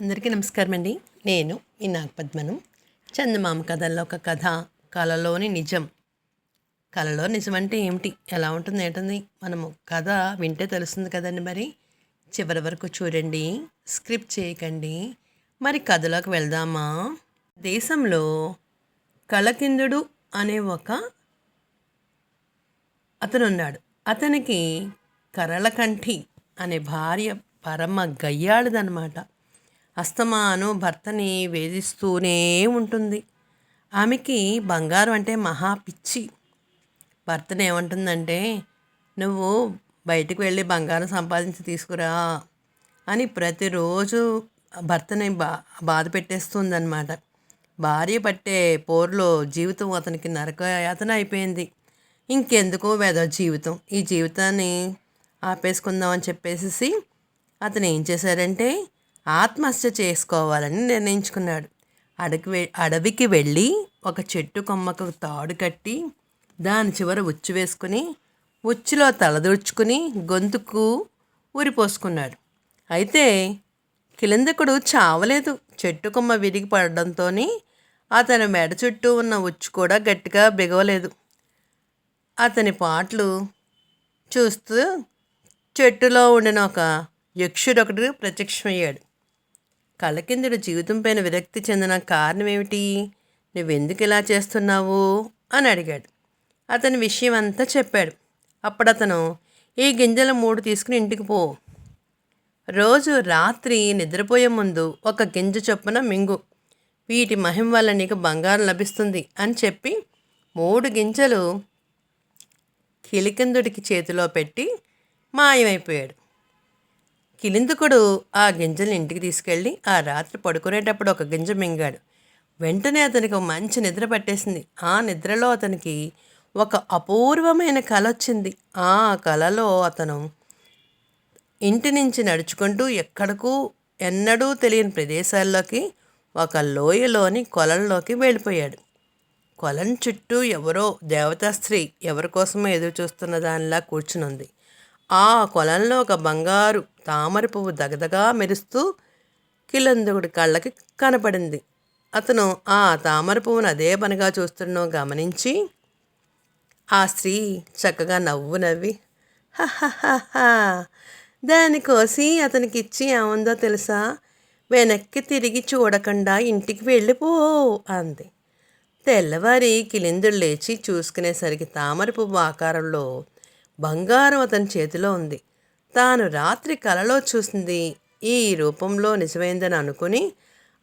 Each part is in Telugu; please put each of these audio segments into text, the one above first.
అందరికీ నమస్కారం అండి నేను మీ నాగపద్మను. చందమామ కథల్లో ఒక కథ కళలోని నిజం. కళలో నిజం అంటే ఏమిటి? ఎలా ఉంటుంది ఏంటని మనము కథ వింటే తెలుస్తుంది కదండి మరి. చివరి వరకు చూడండి స్క్రిప్ట్ చేయకండి. మరి కథలోకి వెళ్దామా? దేశంలో కళకిందుడు అనే ఒక అతను ఉన్నాడు అతనికి కరళకంఠి అనే భార్య పరమ గయ్యాళదనమాట అస్తమాను భర్తని వేధిస్తూనే ఉంటుంది. ఆమెకి బంగారం అంటే మహా పిచ్చి. భర్తను ఏమంటుందంటే నువ్వు బయటకు వెళ్ళి బంగారం సంపాదించి తీసుకురా అని ప్రతిరోజు భర్తని బా బాధ పెట్టేస్తుందన్నమాట. భార్య పట్టే పోరులో జీవితం అతనికి నరక యాతన అయిపోయింది. ఇంకెందుకో వేద జీవితం. ఈ జీవితాన్ని ఆపేసుకుందామని చెప్పేసి అతను ఏం చేశారంటే ఆత్మహత్య చేసుకోవాలని నిర్ణయించుకున్నాడు. అడవి అడవికి వెళ్ళి ఒక చెట్టు కొమ్మకు తాడు కట్టి దాని చివర ఉచ్చు వేసుకుని ఉచ్చులో తలదూర్చుకుని గొంతుకు ఊరిపోసుకున్నాడు అయితే కిలందకుడు చావలేదు. చెట్టు కొమ్మ విరిగి పడడంతో అతని మెడ చుట్టూ ఉన్న ఉచ్చు కూడా గట్టిగా బిగవలేదు. అతని పాటలు చూస్తూ చెట్టులో ఉండిన ఒక యక్షుడొకడు ప్రత్యక్షమయ్యాడు. కళ్ళకిందుడు జీవితం పైన విరక్తి చెందిన కారణం ఏమిటి నువ్వెందుకు ఇలా చేస్తున్నావు? అని అడిగాడు. అతని విషయం అంతా చెప్పాడు. అప్పుడు అతను ఈ గింజల మూడు తీసుకుని ఇంటికి పో. రోజు రాత్రి నిద్రపోయే ముందు ఒక గింజ చొప్పున మింగు. వీటి మహిమ వల్ల నీకు బంగారం లభిస్తుంది అని చెప్పి మూడు గింజలు కిలికిందుడికి చేతిలో పెట్టి మాయమైపోయాడు. కిలిందుకుడు ఆ గింజల్ని ఇంటికి తీసుకెళ్ళి ఆ రాత్రి పడుకునేటప్పుడు ఒక గింజ మింగాడు. వెంటనే అతనికి మంచి నిద్ర పట్టేసింది. ఆ నిద్రలో అతనికి ఒక అపూర్వమైన కల వచ్చింది. ఆ కలలో అతను ఇంటి నుంచి నడుచుకుంటూ ఎక్కడకు ఎన్నడూ తెలియని ప్రదేశాల్లోకి ఒక లోయలోని కొలంలోకి వెళ్ళిపోయాడు. కొలం చుట్టూ ఎవరో దేవతా స్త్రీ ఎవరి కోసమో ఎదురు చూస్తున్న దానిలా కూర్చునుంది. ఆ కొలంలో ఒక బంగారు తామర పువ్వు దగదగా మెరుస్తూ కిలందుకుడి కళ్ళకి కనపడింది. అతను ఆ తామర పువ్వును అదే పనిగా చూస్తున్నో గమనించి ఆ స్త్రీ చక్కగా నవ్వు నవ్వి "హహహహా, దాని కోసి అతనికి ఇచ్చి ఏముందో తెలుసా? వెనక్కి తిరిగి చూడకుండా ఇంటికి వెళ్ళిపో అంది. తెల్లవారి కిలిందుడు లేచి చూసుకునేసరికి తామర పువ్వు ఆకారంలో బంగారం అతని చేతిలో ఉంది. తాను రాత్రి కలలో చూసింది. ఈ రూపంలో నిజమైందని అనుకుని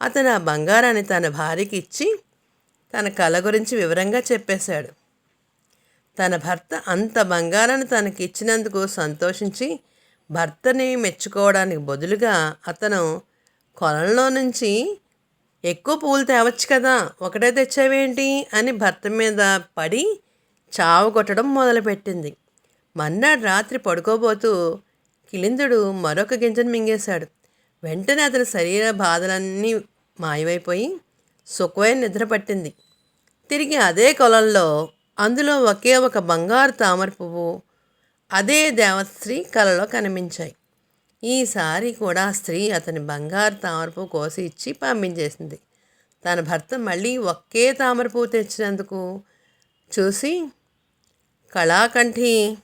అతను ఆ బంగారాన్ని తన భార్యకి ఇచ్చి తన కళ గురించి వివరంగా చెప్పేశాడు. తన భర్త అంత బంగారాన్ని తనకి ఇచ్చినందుకు సంతోషించి భర్తని మెచ్చుకోవడానికి బదులుగా అతను కొలంలో నుంచి ఎక్కువ పూలు తేవచ్చు కదా ఒకటే తెచ్చావేంటి అని భర్త మీద పడి చావు కొట్టడం మొదలుపెట్టింది. మన్నాడు రాత్రి పడుకోబోతూ కిలిందుడు మరొక గింజను మింగేశాడు. వెంటనే అతని శరీర బాధలన్నీ మాయమైపోయి సుఖమైన నిద్ర పట్టింది. తిరిగి అదే కొలంలో అందులో ఒకే ఒక బంగారు తామర పువ్వు అదే దేవశ్రీ కలలో కనిపించాయి. ఈసారి కూడా స్త్రీ అతని బంగారు తామర పువ్వు కోసి ఇచ్చి పంపించేసింది. తన భర్త మళ్ళీ ఒకే తామర పువ్వు తెచ్చినందుకు చూసి కళాకంఠి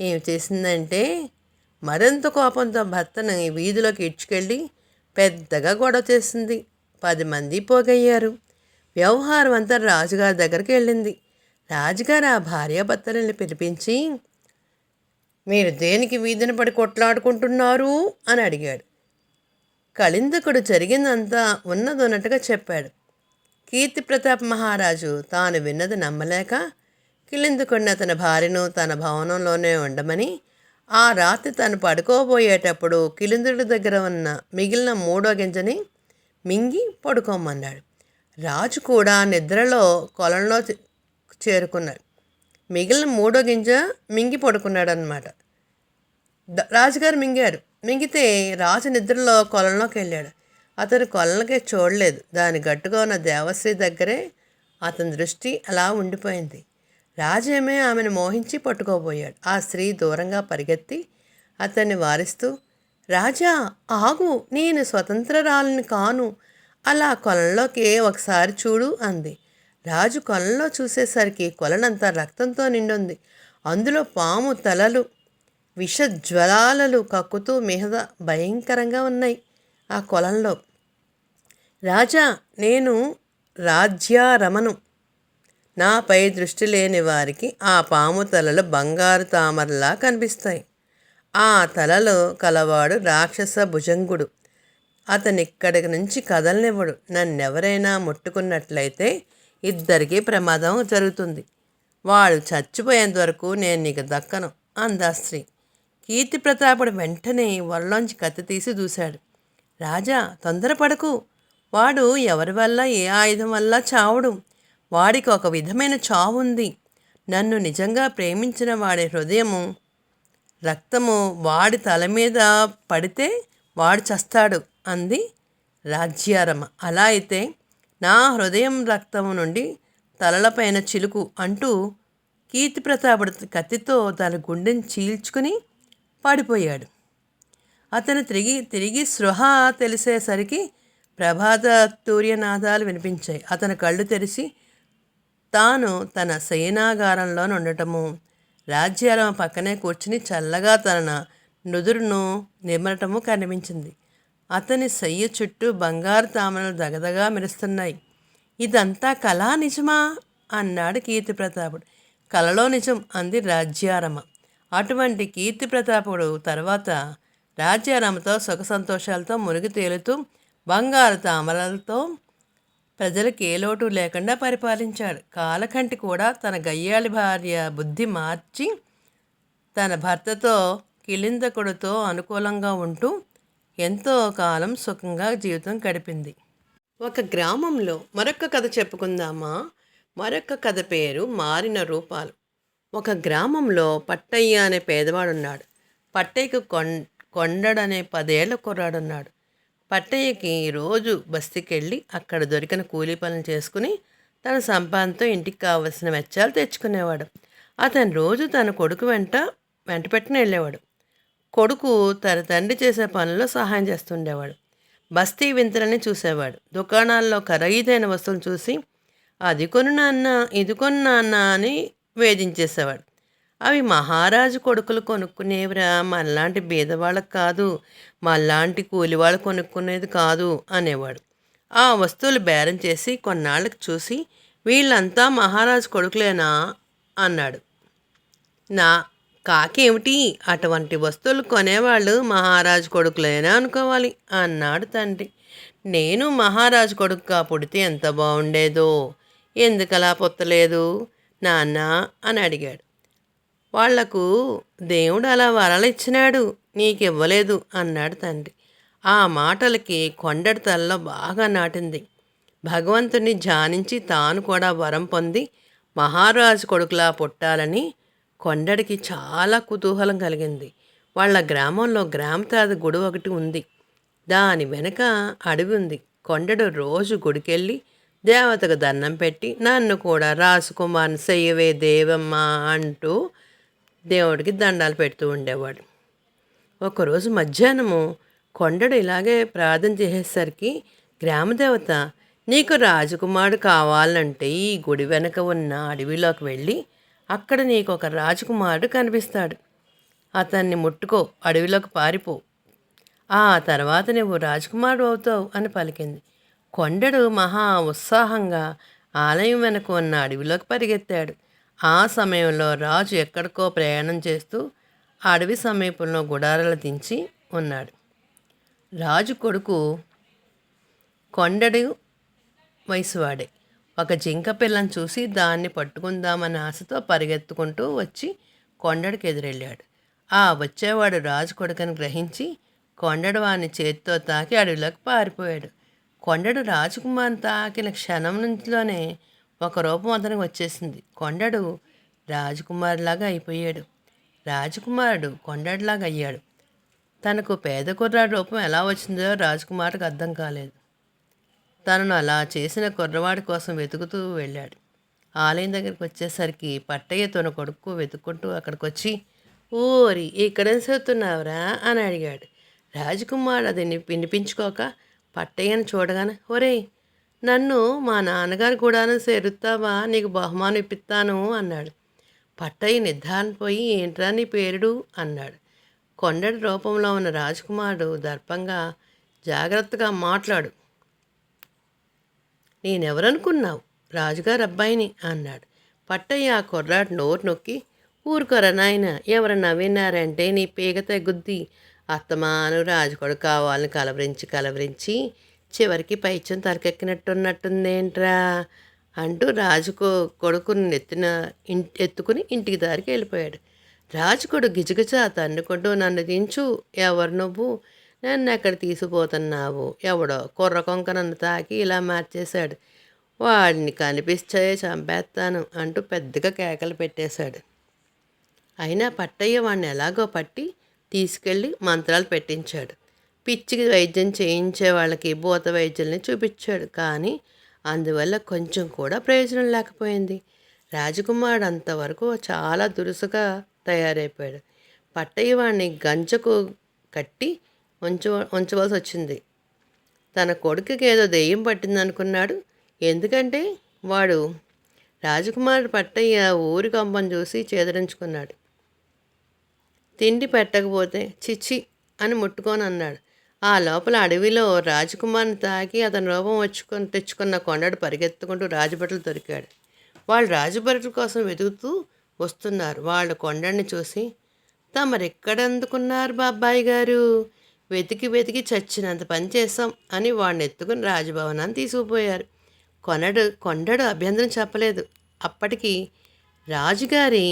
ఏం చేసిందంటే మరింత కోపంతో భర్తను వీధిలోకి ఇడ్చుకెళ్ళి పెద్దగా గొడవ చేసింది. పది మంది పోగయ్యారు. వ్యవహారం అంతా రాజుగారి దగ్గరికి వెళ్ళింది. రాజుగారు ఆ భార్యాభర్తలని పిలిపించి మీరు దేనికి వీధిన పడి కొట్లాడుకుంటున్నారు? అని అడిగాడు. కళిందకుడు జరిగిందంతా ఉన్నదన్నట్టుగా చెప్పాడు. కీర్తి ప్రతాప్ మహారాజు తాను విన్నది నమ్మలేక కిలిందుకున్న అతని భార్యను తన భవనంలోనే ఉండమని ఆ రాత్రి తను పడుకోబోయేటప్పుడు కిలిందుడి దగ్గర ఉన్న మిగిలిన మూడో గింజని మింగి పడుకోమన్నాడు. రాజు కూడా నిద్రలో కొలంలో చేరుకున్నాడు. మిగిలిన మూడో గింజ మింగి పడుకున్నాడు అనమాట రాజుగారు మింగారు. మింగితే రాజు నిద్రలో కొలంలోకి వెళ్ళాడు. అతను కొలంలోకి చూడలేదు. దాని గట్టుగా ఉన్న దేవశ్రీ దగ్గరే అతని దృష్టి అలా ఉండిపోయింది. రాజేమే ఆమెను మోహించి పట్టుకోబోయాడు. ఆ స్త్రీ దూరంగా పరిగెత్తి అతన్ని వారిస్తూ రాజా ఆగు నేను స్వతంత్రరాలని కాను. అలా కొలంలోకి ఒకసారి చూడు అంది. రాజు కొలంలో చూసేసరికి కొలనంతా రక్తంతో నిండుంది. అందులో పాము తలలు విష జ్వలాలలు కక్కుతూ మిగతా భయంకరంగా ఉన్నాయి ఆ కొలంలో రాజా నేను రాజ్యారమను. నాపై దృష్టి లేని వారికి ఆ పాము తలలు బంగారు తామరలా కనిపిస్తాయి. ఆ తలలో కలవాడు రాక్షస భుజంగుడు. అతనిక్కడి నుంచి కదలనివ్వడు. నన్నెవరైనా ముట్టుకున్నట్లయితే ఇద్దరికీ ప్రమాదం జరుగుతుంది. వాడు చచ్చిపోయేంత వరకు నేను నీకు దక్కను అందా స్త్రీ. కీర్తి ప్రతాపుడు వెంటనే వరలోంచి కత్తి తీసి చూశాడు రాజా తొందరపడకు. వాడు ఎవరి వల్ల ఏ ఆయుధం వల్ల చావడు? వాడికి ఒక విధమైన చావు ఉంది నన్ను నిజంగా ప్రేమించిన వాడి హృదయము రక్తము వాడి తల మీద పడితే వాడు చస్తాడు అంది రాజ్యారమ. అలా అయితే నా హృదయం రక్తము నుండి తలలపైన చిలుకు అంటూ కీర్తి ప్రతాపుడు కత్తితో తన గుండెని చీల్చుకుని పడిపోయాడు. అతను తిరిగి తిరిగి సృహ తెలిసేసరికి ప్రభాత తూర్యనాదాలు వినిపించాయి. అతను కళ్ళు తెరిచి తాను తన శయనాగారంలో ఉండటము రాజ్యాలం పక్కనే కూర్చుని చల్లగా తన నుదురును నిమరటము కనిపించింది. అతని శయ్య చుట్టూ బంగారు తామరలు దగదగా మెరుస్తున్నాయి. ఇదంతా కళా నిజమా? అన్నాడు కీర్తి ప్రతాపుడు కలలో నిజం అంది రాజ్యారమ. అటువంటి కీర్తి ప్రతాపుడు తర్వాత రాజ్యారమతో సుఖ సంతోషాలతో మునిగి తేలుతూ బంగారు తామరలతో ప్రజలకు ఏ లోటు లేకుండా పరిపాలించాడు. కాలకంటి కూడా తన గయ్యాళి భార్య బుద్ధి మార్చి తన భర్తతో కిలిందకుడితో అనుకూలంగా ఉంటూ ఎంతో కాలం సుఖంగా జీవితం గడిపింది. ఒక గ్రామంలో మరొక కథ చెప్పుకుందామా? మరొక కథ పేరు మారిన రూపాలు. ఒక గ్రామంలో పట్టయ్య అనే పేదవాడున్నాడు. పట్టయ్యకు కొం కొండడనే పదేళ్ళ కుర్రాడున్నాడు. పట్టయ్యకి రోజు బస్తీకెళ్ళి అక్కడ దొరికిన కూలీ పనులు చేసుకుని తన సంపాదనతో ఇంటికి కావలసిన వెచ్చాలు తెచ్చుకునేవాడు. అతను రోజు తన కొడుకు వెంట వెంట పెట్టిన వెళ్ళేవాడు. కొడుకు తన తండ్రి చేసే పనుల్లో సహాయం చేస్తుండేవాడు. బస్తీ వింతలని చూసేవాడు. దుకాణాల్లో ఖరీదైన వస్తువులు చూసి అది కొను నాన్న ఇది కొను నాన్న అని వేధించేసేవాడు. అవి మహారాజు కొడుకులు కొనుక్కునేవిరా మనలాంటి బీదవాళ్ళకి కాదు. మళ్ళాంటి కూలివాళ్ళు కొనుక్కునేది కాదు అనేవాడు. ఆ వస్తువులు బేరం చేసి కొన్నాళ్ళకి చూసి వీళ్ళంతా మహారాజు కొడుకులేనా? అన్నాడు. నా కాకేమిటి? అటువంటి వస్తువులు కొనేవాళ్ళు మహారాజు కొడుకులేనా అనుకోవాలి అన్నాడు తండ్రి. నేను మహారాజు కొడుకుగా పుడితే ఎంత బాగుండేదో ఎందుకలా పొత్తలేదు నాన్న అని అడిగాడు. వాళ్ళకు దేవుడు అలా వరాలు ఇచ్చినాడు నీకివ్వలేదు అన్నాడు తండ్రి. ఆ మాటలకి కొండడి తలలో బాగా నాటింది. భగవంతుని ధ్యానించి తాను కూడా వరం పొంది మహారాజు కొడుకులా పుట్టాలని కొండడికి చాలా కుతూహలం కలిగింది. వాళ్ళ గ్రామంలో గ్రామతాద గుడి ఒకటి ఉంది. దాని వెనక అడవి ఉంది. కొండడు రోజు గుడికెళ్ళి దేవతకు దండం పెట్టి నన్ను కూడా రాసుకుమార్ని చెయ్యవే దేవమ్మ అంటూ దేవుడికి దండాలు పెడుతూ ఉండేవాడు. ఒకరోజు మధ్యాహ్నము కొండడు ఇలాగే ప్రార్థన చేసేసరికి గ్రామదేవత నీకు రాజకుమారుడు కావాలంటే ఈ గుడి వెనక ఉన్న అడవిలోకి వెళ్ళి అక్కడ నీకు ఒక రాజకుమారుడు కనిపిస్తాడు. అతన్ని ముట్టుకో అడవిలోకి పారిపో. ఆ తర్వాత నువ్వు రాజకుమారుడు అవుతావు అని పలికింది. కొండడు మహా ఉత్సాహంగా ఆలయం వెనక ఉన్న అడవిలోకి పరిగెత్తాడు. ఆ సమయంలో రాజు ఎక్కడికో ప్రయాణం చేస్తూ అడవి సమీపంలో గుడారాలు దించి ఉన్నాడు. రాజు కొడుకు కొండడు వయసువాడే. ఒక జింక పిల్లను చూసి దాన్ని పట్టుకుందామన్న ఆశతో పరిగెత్తుకుంటూ వచ్చి కొండడికి ఎదురెళ్ళాడు. ఆ వచ్చేవాడు రాజు కొడుకని గ్రహించి కొండడు వాని చేతితో తాకి అడవిలోకి పారిపోయాడు. కొండడు రాజకుమార్ తాకిన క్షణం నుంచిలోనే ఒక రూపం అతనికి వచ్చేసింది. కొండడు రాజకుమారులాగా అయిపోయాడు. రాజకుమారుడు కొండడిలాగా అయ్యాడు. తనకు పేద కుర్రాడు రూపం ఎలా వచ్చిందో రాజకుమారుడికి అర్థం కాలేదు. తనను అలా చేసిన కుర్రవాడి కోసం వెతుకుతూ వెళ్ళాడు. ఆలయం దగ్గరికి వచ్చేసరికి పట్టయ్య తన కొడుకు వెతుక్కుంటూ అక్కడికి వచ్చి ఊరి ఇక్కడ చదువుతున్నావురా? అని అడిగాడు. రాజకుమారుడు అది వినిపించుకోక పట్టయ్యను చూడగానే ఒరేయ్ నన్ను మా నాన్నగారు కూడాను చేరుతావా నీకు బహుమానం ఇప్పిస్తాను అన్నాడు. పట్టయ్య నిర్ధారణ పోయి ఏంట్రా నీ పేరుడు అన్నాడు. కొండడి రూపంలో ఉన్న రాజకుమారుడు దర్పంగా జాగ్రత్తగా మాట్లాడు. నేనెవరనుకున్నావు? రాజుగారు అబ్బాయిని అన్నాడు. పట్టయ్య ఆ కుర్రాడు నోరు నొక్కి ఊరుకోరా నాయన ఎవరన్నా విన్నారంటే నీ పీగ తగ్గుద్ది. అత్తమాను రాజుకొడు కావాలని కలవరించి కలవరించి చివరికి పైత్యం తలకెక్కినట్టున్నట్టుందేంట్రా అంటూ రాజు కొ- కొడుకుని నెత్తిన ఇన్ ఎత్తుకుని ఇంటికి దారికి వెళ్ళిపోయాడు. రాజుకుడు గిజగిజ తన్నుకుంటూ నన్ను దించు ఎవరు నువ్వు? నన్ను ఎక్కడ తీసుకుపోతున్నావు? ఎవడో కుర్ర కొంక నన్ను తాకి ఇలా మార్చేశాడు. వాడిని కనిపిస్తే చంపేస్తాను అంటూ పెద్దగా కేకలు పెట్టేశాడు. అయినా పట్టయ్య వాడిని ఎలాగో పట్టి తీసుకెళ్ళి మంత్రాలు పెట్టించాడు. పిచ్చికి వైద్యం చేయించే వాళ్ళకి భూత వైద్యుల్ని చూపించాడు. కానీ అందువల్ల కొంచెం కూడా ప్రయోజనం లేకపోయింది. రాజకుమారుడు అంతవరకు చాలా దురుసుగా తయారైపోయాడు. పట్టయ్య వాడిని గంజకు కట్టి ఉంచ ఉంచవలసి వచ్చింది. తన కొడుకుకి ఏదో దెయ్యం పట్టిందనుకున్నాడు. ఎందుకంటే వాడు రాజకుమారుడు పట్టయ్య ఊరి కంపం చూసి చేదరించుకున్నాడు. తిండి పెట్టకపోతే చిచ్చి అని ముట్టుకొని అన్నాడు ఆ లోపల అడవిలో రాజకుమార్ని తాకి అతని రూపం వచ్చుకొని తెచ్చుకున్న కొండడు పరిగెత్తుకుంటూ రాజభటులు దొరికాడు. వాళ్ళు రాజభటుల కోసం వెతుకుతూ వస్తున్నారు. వాళ్ళ కొండని చూసి తమరెక్కడ అందుకున్నారు బాబాయి గారు? వెతికి వెతికి చచ్చినంత పని చేస్తాం అని వాడిని ఎత్తుకుని రాజభవనాన్ని తీసుకుపోయారు. కొనడు కొండడు అభ్యంతరం చెప్పలేదు. అప్పటికి రాజుగారి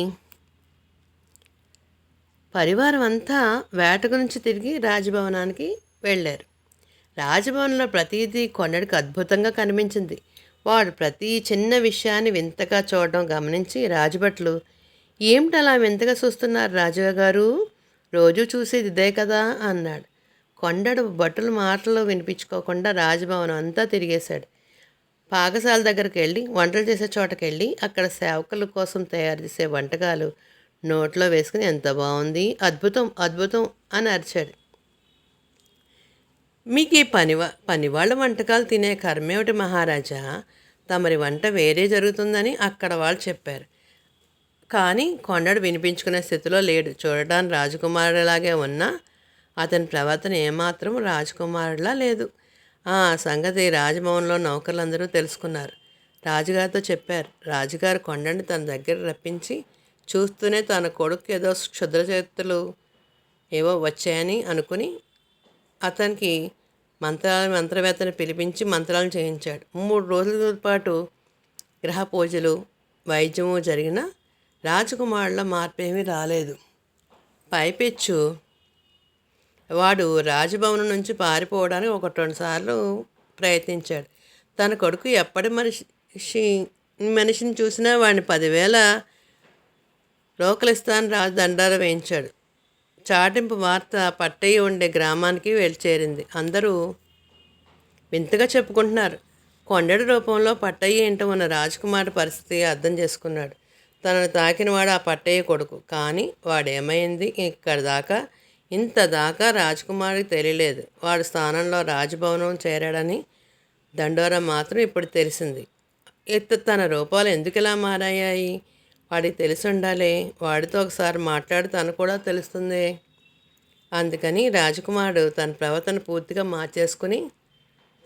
పరివారం అంతా వేట గురించి తిరిగి రాజభవనానికి వెళ్ళారు. రాజభవన్లో ప్రతిదీ కొండడికి అద్భుతంగా కనిపించింది. వాడు ప్రతి చిన్న విషయాన్ని వింతగా చూడడం గమనించి రాజభట్లు ఏమిటి అలా వింతగా చూస్తున్నారు రాజుగారు రోజు చూసేది ఇదే కదా అన్నాడు. కొండడు భటుల మాటలు వినిపించుకోకుండా రాజభవనం అంతా తిరిగేశాడు. పాకశాల దగ్గరికి వెళ్ళి వంటలు చేసే చోటకి వెళ్ళి అక్కడ సేవకుల కోసం తయారు చేసే వంటకాలు నోట్లో వేసుకుని ఎంత బాగుంది అద్భుతం అద్భుతం అని అరిచాడు. మీకు ఈ పనివా పనివాళ్ళ వంటకాలు తినే కర్మేమిటి మహారాజా. తమరి వంట వేరే జరుగుతుందని అక్కడ వాళ్ళు చెప్పారు. కానీ కొండడు వినిపించుకునే స్థితిలో లేడు. చూడడానికి రాజకుమారుడిలాగే ఉన్నా అతని ప్రవర్తన ఏమాత్రం రాజకుమారుడిలా లేదు. ఆ సంగతి రాజభవన్లో నౌకర్లందరూ తెలుసుకున్నారు. రాజుగారితో చెప్పారు. రాజుగారు కొండని తన దగ్గర రప్పించి చూస్తూనే తన కొడుకు ఏదో క్షుద్ర చేతులు ఏవో వచ్చాయని అనుకుని అతనికి మంత్రాల మంత్రవేత్తను పిలిపించి మంత్రాలను చేయించాడు. మూడు రోజుల పాటు గ్రహ పూజలు వైద్యము జరిగిన రాజకుమారుల మార్పేమీ రాలేదు. పైపెచ్చు. వాడు రాజభవనం నుంచి పారిపోవడానికి ఒక రెండు సార్లు ప్రయత్నించాడు. తన కొడుకు ఎప్పటి మనిషి మనిషిని చూసినా వాడిని పదివేల రోకలిస్తాన్ రాజు దండాలు వేయించాడు. చాటింపు వార్త పట్టయ్య ఉండే గ్రామానికి వెళ్ళి చేరింది అందరూ వింతగా చెప్పుకుంటున్నారు. కొండడి రూపంలో పట్టయ్య ఏంటో ఉన్న రాజకుమారి పరిస్థితి అర్థం చేసుకున్నాడు. తనను తాకినవాడు ఆ పట్టయ్య కొడుకు. కానీ వాడేమైంది? ఇక్కడ దాకా ఇంత దాకా రాజకుమారికి తెలియలేదు. వాడు స్థానంలో రాజభవనం చేరాడని దండోరా మాత్రం ఇప్పుడు తెలిసింది. ఎత్తు తన రూపాలు ఎందుకు ఇలా మారాయి వాడికి తెలిసి ఉండాలి వాడితో ఒకసారి మాట్లాడుతాను కూడా తెలుస్తుంది. అందుకని రాజకుమారుడు తన ప్రవర్తన పూర్తిగా మార్చేసుకుని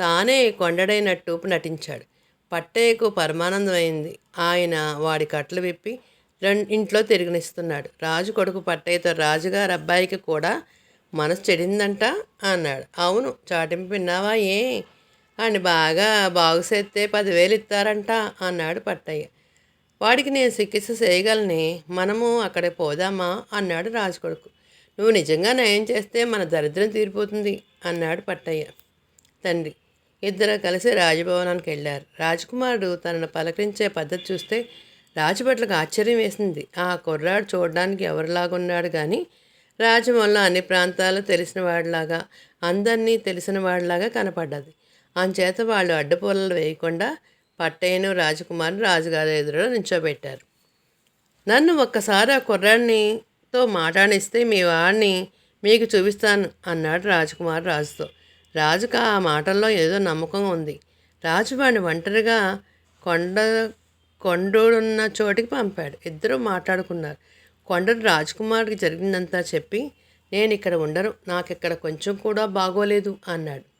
తానే కొండడైనట్టు నటించాడు. పట్టయ్యకు పరమానందమైంది. ఆయన వాడి కట్లు విప్పి రెండు ఇంట్లో తిరిగినిస్తున్నాడు. రాజు కొడుకు పట్టయ్యతో రాజుగారు అబ్బాయికి కూడా మనసు చెడిందంట అన్నాడు. అవును చాటింపు విన్నావా ఏ? అని బాగా బాగు చేస్తే పదివేలు ఇస్తారంట అన్నాడు పట్టయ్య. వాడికి నేను చికిత్స చేయగలని మనము అక్కడే పోదామా? అన్నాడు రాజకొడుకు. నువ్వు నిజంగా నయం చేస్తే మన దరిద్రం తీరిపోతుంది అన్నాడు పట్టయ్య. తండ్రి ఇద్దరు కలిసి రాజభవనానికి వెళ్ళారు. రాజకుమారుడు తనను పలకరించే పద్ధతి చూస్తే రాజభట్లకు ఆశ్చర్యం వేసింది. ఆ కుర్రాడు చూడడానికి ఎవరిలాగున్నాడు కానీ రాజభవన్లో అన్ని ప్రాంతాలు తెలిసినవాడిలాగా అందరినీ తెలిసినవాడిలాగా కనపడ్డది. అంచేత వాళ్ళు అడ్డపూలలు వేయకుండా పట్టయ్యను రాజకుమారుని రాజుగారి ఎదురులో నించోబెట్టారు. నన్ను ఒక్కసారి ఆ కుర్రాడినితో మాట్లాడిస్తే మీ వాడిని మీకు చూపిస్తాను అన్నాడు రాజకుమార్ రాజుతో. రాజుకు ఆ మాటల్లో ఏదో నమ్మకం ఉంది. రాజు వాడిని ఒంటరిగా కొండ కొండడున్న చోటికి పంపాడు. ఇద్దరు మాట్లాడుకున్నారు. కొండడు రాజకుమారుడికి జరిగిందంతా చెప్పి నేను ఇక్కడ ఉండరు నాకు ఇక్కడ కొంచెం కూడా బాగోలేదు అన్నాడు.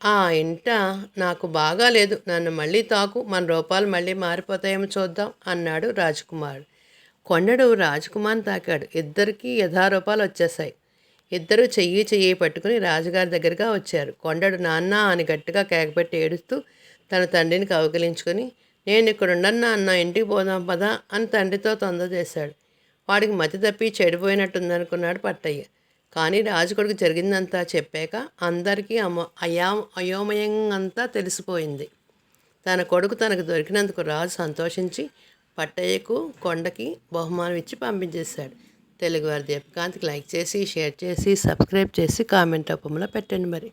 ఆ ఇంట నాకు బాగా లేదు. నన్ను మళ్ళీ తాకు. మన రూపాలు మళ్ళీ మారిపోతాయేమో చూద్దాం అన్నాడు రాజకుమారుడు కొండడు రాజకుమార్ని తాకాడు. ఇద్దరికీ యథారూపాలు వచ్చేసాయి ఇద్దరు చెయ్యి చెయ్యి పట్టుకుని రాజుగారి దగ్గరగా వచ్చారు. కొండడు నాన్న అని గట్టిగా కేకపెట్టి ఏడుస్తూ తన తండ్రిని కౌగిలించుకొని నేను ఇక్కడ అన్న ఇంటికి పోదాం పదా అని తండ్రితో తొందర చేశాడు. వాడికి మతి తప్పి చెడిపోయినట్టుందనుకున్నాడు పట్టయ్య. కానీ రాజుకొడుకు జరిగిందంతా చెప్పాక అందరికీ అమో అయా అయోమయంగా తెలిసిపోయింది. తన కొడుకు తనకు దొరికినందుకు రాజు సంతోషించి పట్టయ్యకు కొండకి బహుమానం ఇచ్చి పంపించేశాడు. తెలుగువారి దీపకాంతికి లైక్ చేసి షేర్ చేసి సబ్స్క్రైబ్ చేసి కామెంట్ రూపంలో పెట్టండి మరి.